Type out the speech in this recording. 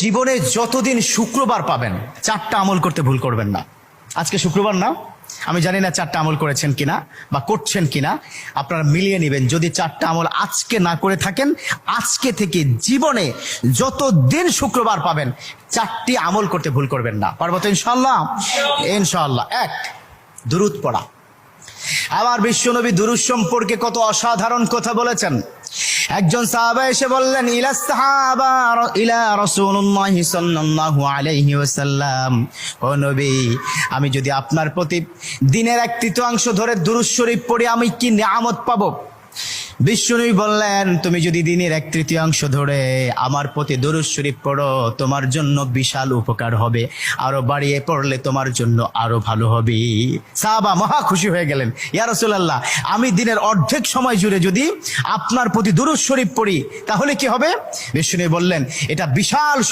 জীবনে যতদিন শুক্রবার পাবেন, চারটা আমল করতে ভুল করবেন না। আজকে শুক্রবার না? আমি জানি না চারটা আমল করেছেন কিনা বা করছেন কিনা। আপনারা মিলিয়ে নেবেন, যদি চারটা আমল আজকে না করে থাকেন, আজকে থেকে জীবনে যত দিন শুক্রবার পাবেন, চারটি আমল করতে ভুল করবেন না। পারব তো ইনশাল্লাহ ইনশাল্লাহ এক, দুরুদ পড়া। আমার বিশ্বনবী দুরুদ সম্পর্কে কত অসাধারণ কথা বলেছেন। একজন সাহাবা এসে বললেন, ইলা সাহাবা ইলা রাসূলুল্লাহ সাল্লাল্লাহু আলাইহি ওয়াসাল্লাম। ও নবী, আমি যদি আপনার প্রতি দিনের এক তৃতীয়াংশ ধরে দুরুদ শরীফ পড়ি, আমি কি নিয়ামত পাবো? বিশ্বনবী বললেন, তুমি যদি দিনের এক তৃতীয়াংশ ধরে আমার প্রতি দরুদ শরীফ পড়ো, তোমার জন্য বিশাল উপকার হবে। আরও বাড়িয়ে পড়লে তোমার জন্য আরও ভালো হবে। সাহাবা মহা খুশি হয়ে গেলেন। ইয়া রাসূলুল্লাহ, আমি দিনের অর্ধেক সময় জুড়ে যদি আপনার প্রতি দরুদ শরীফ পড়ি, তাহলে কি হবে? বিশ্বনবী বললেন, এটা বিশাল